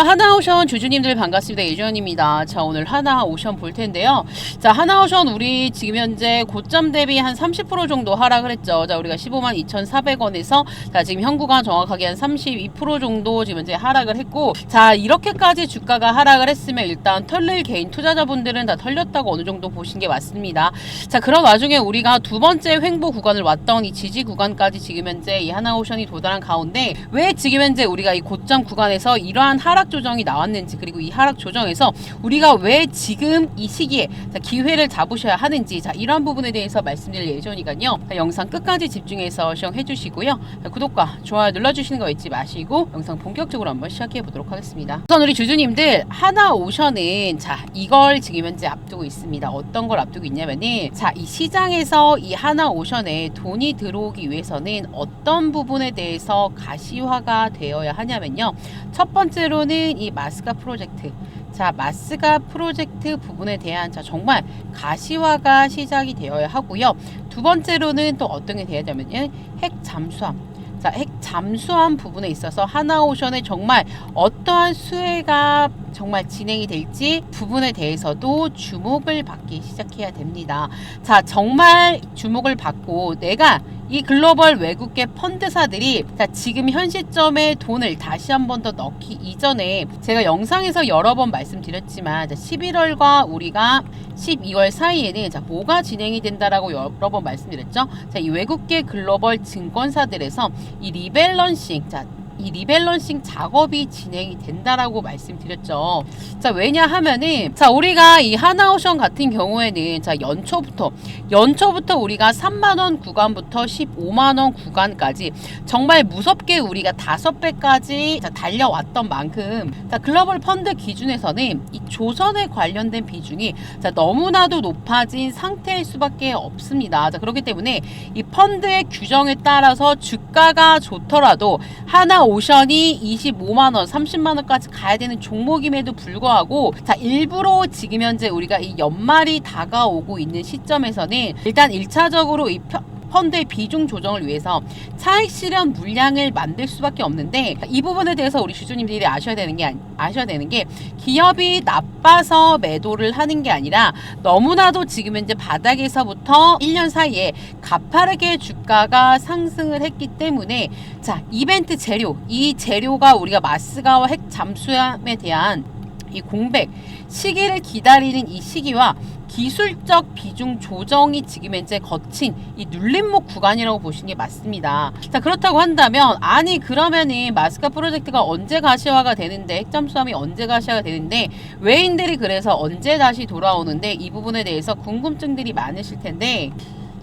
하나오션 주주님들 반갑습니다. 예주연입니다. 자, 오늘 하나오션 볼 텐데요. 자, 하나오션 우리 지금 현재 고점 대비 한 30% 정도 하락을 했죠. 자, 우리가 15만 2,400원에서 자, 지금 현구가 정확하게 한 32% 정도 지금 현재 하락을 했고 자, 이렇게까지 주가가 하락을 했으면 일단 털릴 개인 투자자분들은 다 털렸다고 어느 정도 보신 게 맞습니다. 자, 그런 와중에 우리가 두 번째 횡보 구간을 왔던 이 지지 구간까지 지금 현재 이 하나오션이 도달한 가운데 왜 지금 현재 우리가 이 고점 구간에서 이러한 하락 조정이 나왔는지 그리고 이 하락 조정에서 우리가 왜 지금 이 시기에 자, 기회를 잡으셔야 하는지 자, 이런 부분에 대해서 말씀드릴 예정이니까요. 자, 영상 끝까지 집중해서 시청해 주시고요. 자, 구독과 좋아요 눌러주시는 거 잊지 마시고 영상 본격적으로 한번 시작해 보도록 하겠습니다. 우선 우리 주주님들 하나 오션은 자 이걸 지금 현재 앞두고 있습니다. 어떤 걸 앞두고 있냐면은 자 이 시장에서 이 하나 오션에 돈이 들어오기 위해서는 어떤 부분에 대해서 가시화가 되어야 하냐면요. 첫 번째로는 이 마스가 프로젝트. 자, 마스가 프로젝트 부분에 대한 자, 정말 가시화가 시작이 되어야 하고요. 두 번째로는 또 어떤 게 돼야 되냐면요. 핵 잠수함. 자, 핵 잠수함 부분에 있어서 하나오션에 정말 어떠한 수혜가 정말 진행이 될지 부분에 대해서도 주목을 받기 시작해야 됩니다. 자, 정말 주목을 받고 내가 이 글로벌 외국계 펀드사들이 자, 지금 현 시점에 돈을 다시 한 번 더 넣기 이전에 제가 영상에서 여러 번 말씀드렸지만 자, 11월과 우리가 12월 사이에는 자, 뭐가 진행이 된다라고 여러 번 말씀드렸죠. 자, 이 외국계 글로벌 증권사들에서 이 리밸런싱 자, 이 리밸런싱 작업이 진행이 된다라고 말씀드렸죠. 자, 왜냐하면은 자, 우리가 이 하나오션 같은 경우에는 자, 연초부터 연초부터 우리가 3만 원 구간부터 15만 원 구간까지 정말 무섭게 우리가 다섯 배까지 자, 달려왔던 만큼 자, 글로벌 펀드 기준에서는 이 조선에 관련된 비중이 자, 너무나도 높아진 상태일 수밖에 없습니다. 자, 그렇기 때문에 이 펀드의 규정에 따라서 주가가 좋더라도 하나 오션이 25만 원, 30만 원까지 가야 되는 종목임에도 불구하고 자, 일부러 지금 현재 우리가 이 연말이 다가오고 있는 시점에서는 일단 1차적으로 이 펴- 펀드의 비중 조정을 위해서 차익 실현 물량을 만들 수밖에 없는데 이 부분에 대해서 우리 주주님들이 아셔야 되는 게 아셔야 되는 게 기업이 나빠서 매도를 하는 게 아니라 너무나도 지금 현재 바닥에서부터 1년 사이에 가파르게 주가가 상승을 했기 때문에 자 이벤트 재료 이 재료가 우리가 마스가와 핵 잠수함에 대한 이 공백 시기를 기다리는 이 시기와 기술적 비중 조정이 지금 현재 거친 이 눌림목 구간이라고 보시는 게 맞습니다. 자 그렇다고 한다면 아니 그러면은 마스카 프로젝트가 언제 가시화가 되는데 핵잠수함이 언제 가시화가 되는데 외인들이 그래서 언제 다시 돌아오는데 이 부분에 대해서 궁금증들이 많으실 텐데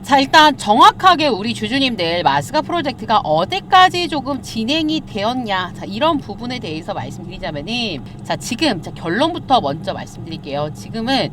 자 일단 정확하게 우리 주주님들 마스가 프로젝트가 어디까지 조금 진행이 되었냐? 자 이런 부분에 대해서 말씀드리자면은 자 지금 자 결론부터 먼저 말씀드릴게요. 지금은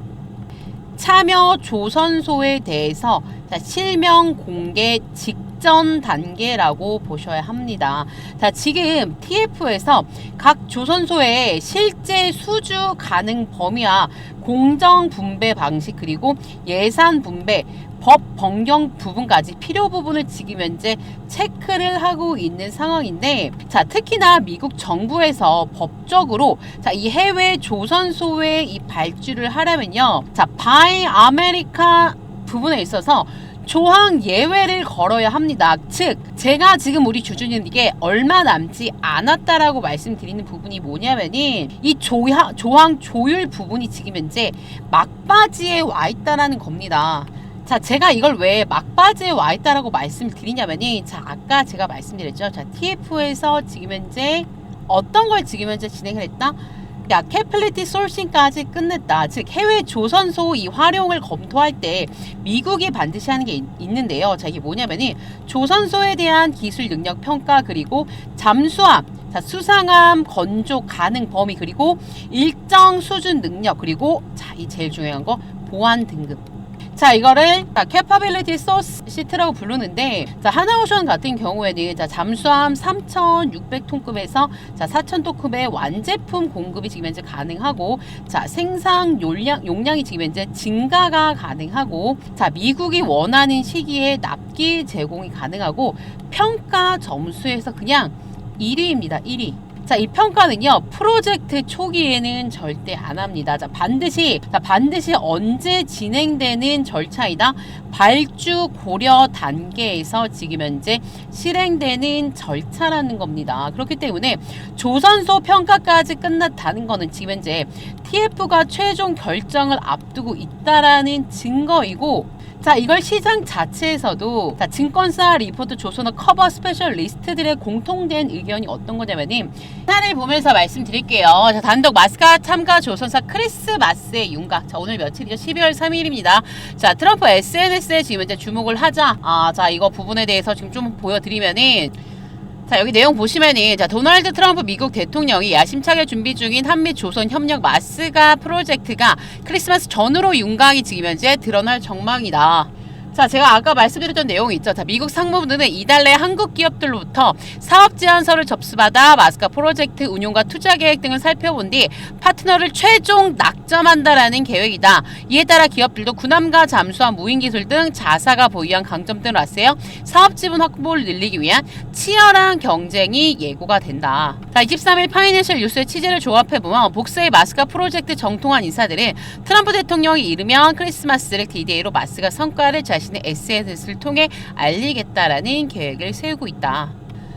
참여 조선소에 대해서 자, 실명 공개 직 전 단계라고 보셔야 합니다. 자, 지금 TF에서 각 조선소의 실제 수주 가능 범위와 공정 분배 방식 그리고 예산 분배 법 변경 부분까지 필요 부분을 지금 현재 체크를 하고 있는 상황인데 자 특히나 미국 정부에서 법적으로 자 이 해외 조선소에 이 발주를 하려면요 자 바이 아메리카 부분에 있어서 조항 예외를 걸어야 합니다. 즉, 제가 지금 우리 주주님에게 얼마 남지 않았다라고 말씀드리는 부분이 뭐냐면은 이 조항, 조항 조율 부분이 지금 현재 막바지에 와 있다라는 겁니다. 자, 제가 이걸 왜 막바지에 와 있다라고 말씀을 드리냐면은 자, 아까 제가 말씀드렸죠. 자, TF에서 지금 현재 어떤 걸 지금 현재 진행을 했다? 야, 캐플리티 소싱까지 끝냈다. 즉 해외 조선소 이 활용을 검토할 때 미국이 반드시 하는 게 있, 있는데요. 자, 이게 뭐냐면은 조선소에 대한 기술 능력 평가 그리고 잠수함 자, 수상함 건조 가능 범위 그리고 일정 수준 능력 그리고 자, 이 제일 중요한 거 보안 등급. 자 이거를 캐파빌리티 소스 시트라고 부르는데 자 하나오션 같은 경우에는 자 잠수함 3,600톤급에서 자 4,000톤급의 완제품 공급이 지금 현재 가능하고 자 생산 용량 용량이 지금 현재 증가가 가능하고 자 미국이 원하는 시기에 납기 제공이 가능하고 평가 점수에서 그냥 1위입니다 1위 자, 이 평가는요, 프로젝트 초기에는 절대 안 합니다. 자, 반드시, 자, 반드시 언제 진행되는 절차이다? 발주 고려 단계에서 지금 현재 실행되는 절차라는 겁니다. 그렇기 때문에 조선소 평가까지 끝났다는 거는 지금 현재 TF가 최종 결정을 앞두고 있다라는 증거이고 자 이걸 시장 자체에서도 자 증권사 리포트 조선어 커버 스페셜 리스트들의 공통된 의견이 어떤 거냐면은 하나를 보면서 말씀드릴게요. 자 단독 마스카 참가 조선사 크리스마스의 윤곽. 자 오늘 며칠이죠? 12월 3일입니다. 자 트럼프 SNS에 지금 이제 주목을 하자. 아 자 이거 부분에 대해서 지금 좀 보여드리면은 자 여기 내용 보시면은 자 도널드 트럼프 미국 대통령이 야심차게 준비 중인 한미 조선 협력 마스가 프로젝트가 크리스마스 전후로 윤곽이 현재 드러날 전망이다. 자, 제가 아까 말씀드렸던 내용이 있죠. 자, 미국 상무부는 이달 내 한국 기업들로부터 사업 제안서를 접수받아 마스카 프로젝트 운용과 투자 계획 등을 살펴본 뒤 파트너를 최종 낙점한다라는 계획이다. 이에 따라 기업들도 군함과 잠수함, 무인 기술 등 자사가 보유한 강점들을 왔어요. 사업 지분 확보를 늘리기 위한 치열한 경쟁이 예고가 된다. 자, 23일 파이낸셜 뉴스의 취재를 조합해보면 복수의 마스카 프로젝트 정통한 인사들은 트럼프 대통령이 이르면 크리스마스를 디데이로 마스가 성과를 자신 의 SNS를 통해 알리겠다라는 계획을 세우고 있다.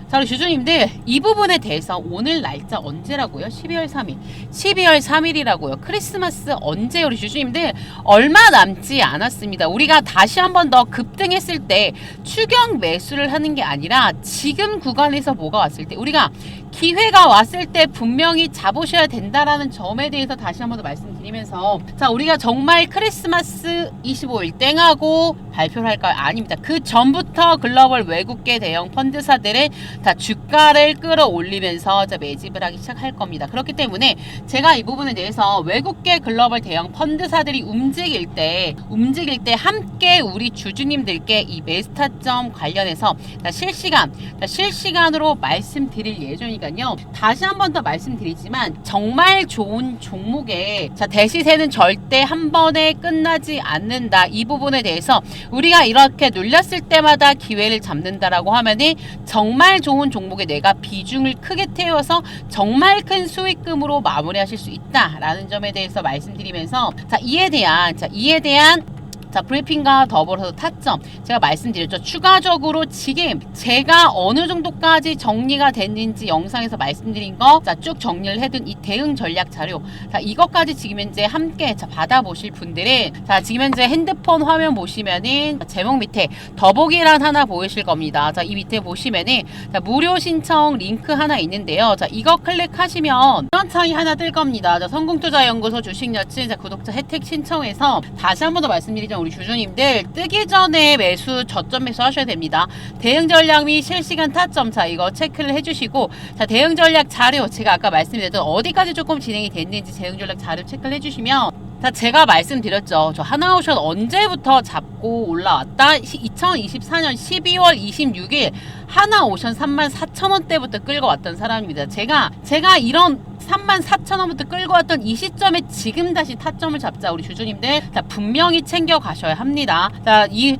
자, 우리 주주님들 이 부분에 대해서 오늘 날짜 언제라고요? 12월 3일. 12월 3일이라고요. 크리스마스 언제 우리 주주님들 얼마 남지 않았습니다. 우리가 다시 한 번 더 급등했을 때 추경 매수를 하는 게 아니라 지금 구간에서 뭐가 왔을 때 우리가 기회가 왔을 때 분명히 잡으셔야 된다라는 점에 대해서 다시 한 번 더 말씀드리면서 자 우리가 정말 크리스마스 25일 땡하고 발표를 할까요? 아닙니다. 그 전부터 글로벌 외국계 대형 펀드사들의 다 주가를 끌어올리면서 자 매집을 하기 시작할 겁니다. 그렇기 때문에 제가 이 부분에 대해서 외국계 글로벌 대형 펀드사들이 움직일 때 움직일 때 함께 우리 주주님들께 이 매스타점 관련해서 자, 실시간 자, 실시간으로 말씀드릴 예정이니까요. 다시 한 번 더 말씀드리지만 정말 좋은 종목에 자 대시세는 절대 한 번에 끝나지 않는다. 이 부분에 대해서 우리가 이렇게 눌렸을 때마다 기회를 잡는다라고 하면은 정말 좋은 종목에 내가 비중을 크게 태워서 정말 큰 수익금으로 마무리하실 수 있다라는 점에 대해서 말씀드리면서 자 이에 대한 자 이에 대한 자 브리핑과 더불어서 타점. 제가 말씀드렸죠. 추가적으로 지금 제가 어느 정도까지 정리가 됐는지 영상에서 말씀드린 거 자 쭉 정리를 해둔 이 대응 전략 자료. 자 이것까지 지금 현재 함께 자 받아보실 분들은 자 지금 현재 핸드폰 화면 보시면은 제목 밑에 더보기란 하나 보이실 겁니다. 자 이 밑에 보시면은 자 무료 신청 링크 하나 있는데요. 자 이거 클릭하시면 이런 창이 하나 뜰 겁니다. 자 성공투자연구소 주식여친 자 구독자 혜택 신청해서 다시 한 번 더 말씀드리자면 우리 주주님들 뜨기 전에 매수 저점 매수 하셔야 됩니다. 대응 전략 및 실시간 타점 자 이거 체크를 해주시고 자 대응 전략 자료 제가 아까 말씀드렸던 어디까지 조금 진행이 됐는지 대응 전략 자료 체크를 해주시면 자 제가 말씀드렸죠. 저 하나오션 언제부터 잡고 올라왔다? 2024년 12월 26일 하나오션 34,000원대부터 끌고 왔던 사람입니다. 제가 제가 이런 34,000원부터 끌고 왔던 이 시점에 지금 다시 타점을 잡자 우리 주주님들 자 분명히 챙겨 가셔야 합니다. 자 이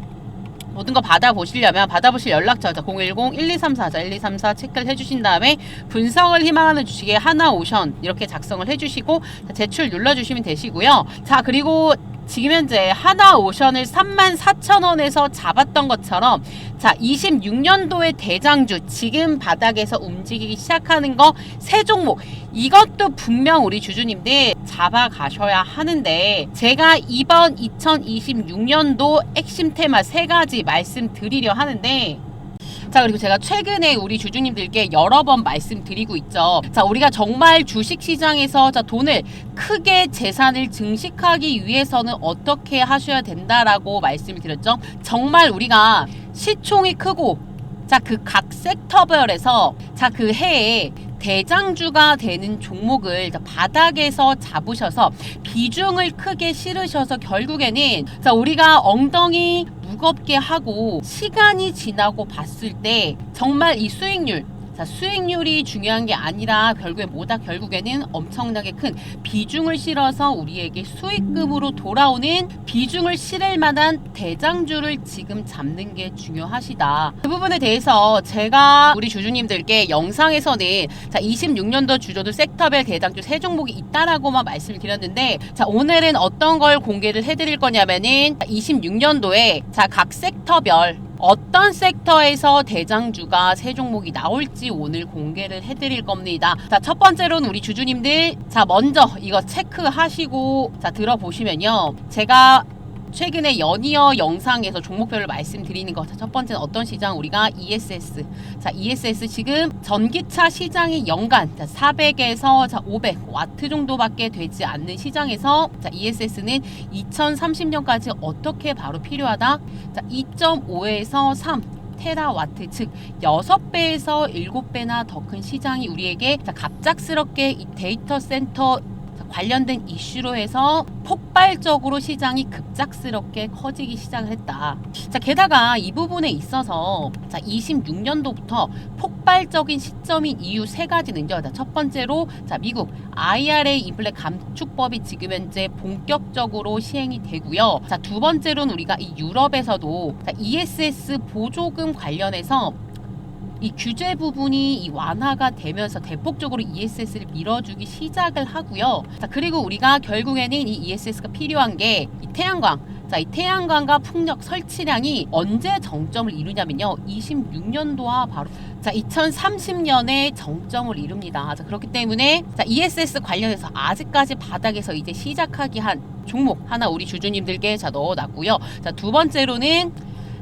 모든 거 받아보시려면 받아보실 연락처 자010-1234자 1234 체크를 해주신 다음에 분석을 희망하는 주식에 하나 오션 이렇게 작성을 해주시고 자, 제출 눌러주시면 되시고요. 자 그리고 지금 현재 하나 오션을 34,000원에서 잡았던 것처럼 자 26년도의 대장주 지금 바닥에서 움직이기 시작하는 거 세 종목. 이것도 분명 우리 주주님들 잡아 가셔야 하는데 제가 이번 2026년도 핵심 테마 세 가지 말씀드리려 하는데 자 그리고 제가 최근에 우리 주주님들께 여러 번 말씀드리고 있죠. 자 우리가 정말 주식 시장에서 자 돈을 크게 재산을 증식하기 위해서는 어떻게 하셔야 된다라고 말씀을 드렸죠. 정말 우리가 시총이 크고 자 그 각 섹터별에서 자 그 해에 대장주가 되는 종목을 바닥에서 잡으셔서 비중을 크게 실으셔서 결국에는 자 우리가 엉덩이 무겁게 하고 시간이 지나고 봤을 때 정말 이 수익률 자, 수익률이 중요한 게 아니라 결국에 뭐다 결국에는 엄청나게 큰 비중을 실어서 우리에게 수익금으로 돌아오는 비중을 실을 만한 대장주를 지금 잡는 게 중요하시다. 그 부분에 대해서 제가 우리 주주님들께 영상에서는 자 26년도 주조도 섹터별 대장주 세 종목이 있다라고만 말씀을 드렸는데 자 오늘은 어떤 걸 공개를 해드릴 거냐면은 26년도에 자 각 섹터별 어떤 섹터에서 대장주가 세 종목이 나올지 오늘 공개를 해드릴 겁니다. 자, 첫 번째로는 우리 주주님들, 자, 먼저 이거 체크하시고, 자, 들어보시면요. 제가 최근에 연이어 영상에서 종목별로 말씀드리는 것. 자, 첫 번째는 어떤 시장? 우리가 ESS. 자, ESS 지금 전기차 시장이 연간 자, 400에서 자, 500 와트 정도밖에 되지 않는 시장에서 자, ESS는 2030년까지 어떻게 바로 필요하다? 자, 2.5에서 3 테라와트 즉 6배에서 7배나 더 큰 시장이 우리에게 자, 갑작스럽게 이 데이터 센터 자, 관련된 이슈로 해서 폭발적으로 시장이 급작스럽게 커지기 시작을 했다. 자, 게다가 이 부분에 있어서 자, 26년도부터 폭발적인 시점인 이유 세 가지는요. 자, 첫 번째로 자, 미국 IRA 인플레 감축법이 지금 현재 본격적으로 시행이 되고요. 자, 두 번째로는 우리가 이 유럽에서도 자, ESS 보조금 관련해서 이 규제 부분이 이 완화가 되면서 대폭적으로 ESS를 밀어주기 시작을 하고요. 자, 그리고 우리가 결국에는 이 ESS가 필요한 게 이 태양광. 자, 이 태양광과 풍력 설치량이 언제 정점을 이루냐면요. 26년도와 바로 자, 2030년에 정점을 이룹니다. 자, 그렇기 때문에 자, ESS 관련해서 아직까지 바닥에서 이제 시작하기 한 종목 하나 우리 주주님들께 자 넣어 놨고요. 자, 두 번째로는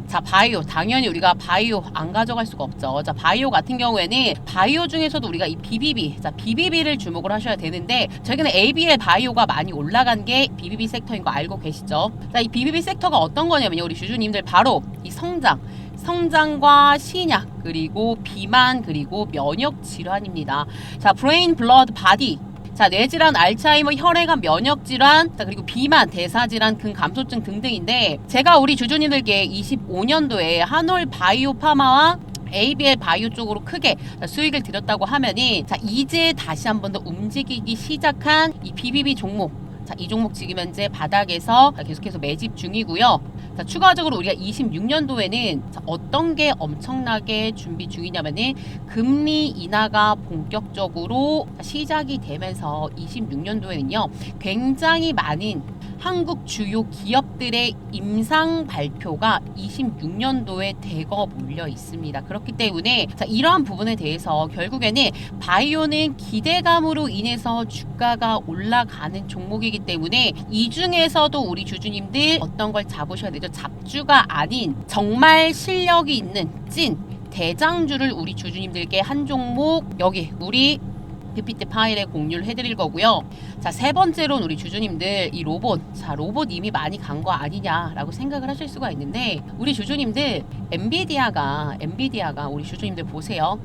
자, 바이오. 당연히 우리가 바이오 안 가져갈 수가 없죠. 자, 바이오 같은 경우에는 바이오 중에서도 우리가 이 BBB, 자, BBB를 주목을 하셔야 되는데, 최근에 ABL 바이오가 많이 올라간 게 BBB 섹터인 거 알고 계시죠? 자, 이 BBB 섹터가 어떤 거냐면요. 우리 주주님들 바로 이 성장. 성장과 신약 그리고 비만 그리고 면역 질환입니다. 자, 브레인 블러드 바디 자, 뇌질환, 알츠하이머, 혈액암, 면역질환, 자, 그리고 비만, 대사질환, 근감소증 등등인데, 제가 우리 주주님들께 25년도에 한올 바이오 파마와 ABL 바이오 쪽으로 크게 수익을 드렸다고 하면은, 자, 이제 다시 한 번 더 움직이기 시작한 이 BBB 종목, 자, 이 종목 지금 현재 바닥에서 계속해서 매집 중이고요. 자, 추가적으로 우리가 26년도에는 자, 어떤 게 엄청나게 준비 중이냐면은 금리 인하가 본격적으로 시작이 되면서 26년도에는요. 굉장히 많은 한국 주요 기업들의 임상 발표가 26년도에 대거 몰려 있습니다. 그렇기 때문에 자, 이러한 부분에 대해서 결국에는 바이오는 기대감으로 인해서 주가가 올라가는 종목이기 때문에 이 중에서도 우리 주주님들 어떤 걸 잡으셔야 되죠? 잡주가 아닌 정말 실력이 있는 찐 대장주를 우리 주주님들께 한 종목 여기 우리 PPT 파일에 공유를 해드릴 거고요. 자, 세 번째로는 우리 주주님들 이 로봇. 자, 로봇 이미 많이 간 거 아니냐라고 생각을 하실 수가 있는데 우리 주주님들 엔비디아가 엔비디아가 우리 주주님들 보세요.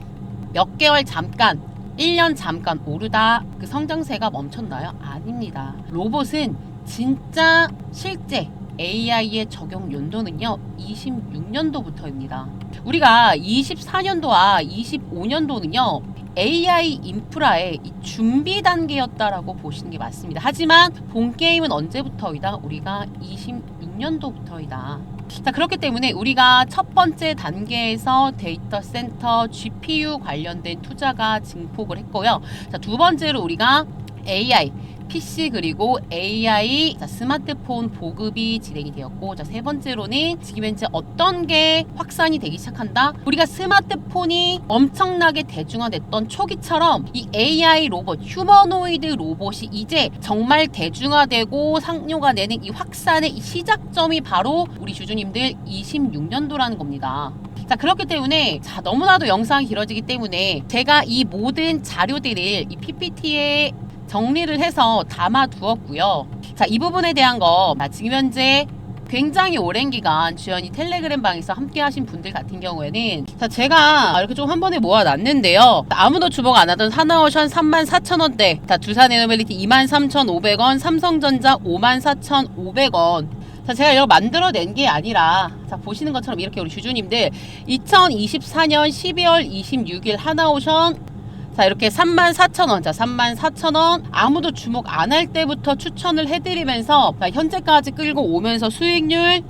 몇 개월 잠깐 1년 잠깐 오르다 그 성장세가 멈췄나요? 아닙니다. 로봇은 진짜 실제 AI의 적용 연도는요 26년도부터입니다. 우리가 24년도와 25년도는요 AI 인프라의 이 준비 단계였다라고 보시는 게 맞습니다. 하지만 본 게임은 언제부터이다? 우리가 26년도부터이다. 자, 그렇기 때문에 우리가 첫 번째 단계에서 데이터 센터 GPU 관련된 투자가 증폭을 했고요. 자, 두 번째로 우리가 AI PC 그리고 AI 자, 스마트폰 보급이 진행이 되었고 자, 세 번째로는 지금 현재 어떤 게 확산이 되기 시작한다? 우리가 스마트폰이 엄청나게 대중화됐던 초기처럼 이 AI 로봇, 휴머노이드 로봇이 이제 정말 대중화되고 상용화 되는 이 확산의 이 시작점이 바로 우리 주주님들 26년도라는 겁니다. 자 그렇기 때문에 자 너무나도 영상이 길어지기 때문에 제가 이 모든 자료들을 이 PPT에 정리를 해서 담아 두었고요. 자, 이 부분에 대한 거 자, 지금 현재 굉장히 오랜 기간 주연이 텔레그램 방에서 함께 하신 분들 같은 경우에는 자 제가 이렇게 좀 한 번에 모아놨는데요 아무도 주목 안 하던 하나오션 34,000원대 자 두산 에너멜리티 23,500원 삼성전자 54,500원 자, 제가 이걸 만들어낸 게 아니라, 자, 보시는 것처럼 이렇게 우리 주주님들, 2024년 12월 26일 하나오션, 자, 이렇게 34,000원, 자, 34,000원, 아무도 주목 안 할 때부터 추천을 해드리면서, 자, 현재까지 끌고 오면서 수익률,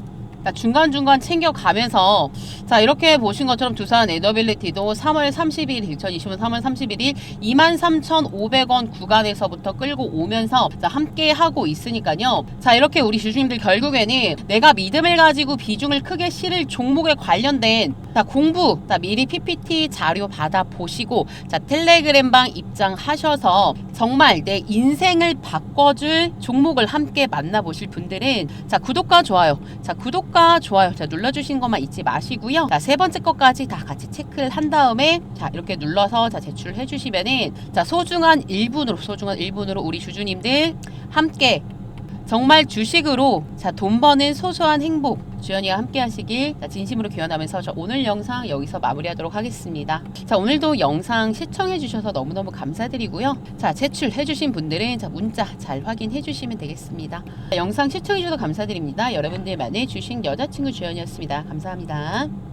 자, 중간중간 챙겨가면서 자 이렇게 보신 것처럼 두산 에더빌리티도 3월 30일 2020년 3월 31일 23,500원 구간에서부터 끌고 오면서 자, 함께 하고 있으니까요. 자 이렇게 우리 주주님들 결국에는 내가 믿음을 가지고 비중을 크게 실을 종목에 관련된 자 공부 자 미리 PPT 자료 받아 보시고 자 텔레그램방 입장하셔서 정말 내 인생을 바꿔줄 종목을 함께 만나보실 분들은 자 구독과 좋아요 자 구독 과 좋아요 자 눌러주신 것만 잊지 마시고요. 자 세 번째 것까지 다 같이 체크를 한 다음에 자 이렇게 눌러서 자 제출해 주시면은 자 소중한 1분으로 소중한 1분으로 우리 주주님들 함께 정말 주식으로 자 돈 버는 소소한 행복 주연이와 함께 하시길 자, 진심으로 기원하면서 저 오늘 영상 여기서 마무리하도록 하겠습니다. 자 오늘도 영상 시청해 주셔서 너무너무 감사드리고요. 자 제출해 주신 분들은 자 문자 잘 확인해 주시면 되겠습니다. 자, 영상 시청해 주셔서 감사드립니다. 여러분들만의 주식 여자친구 주연이었습니다. 감사합니다.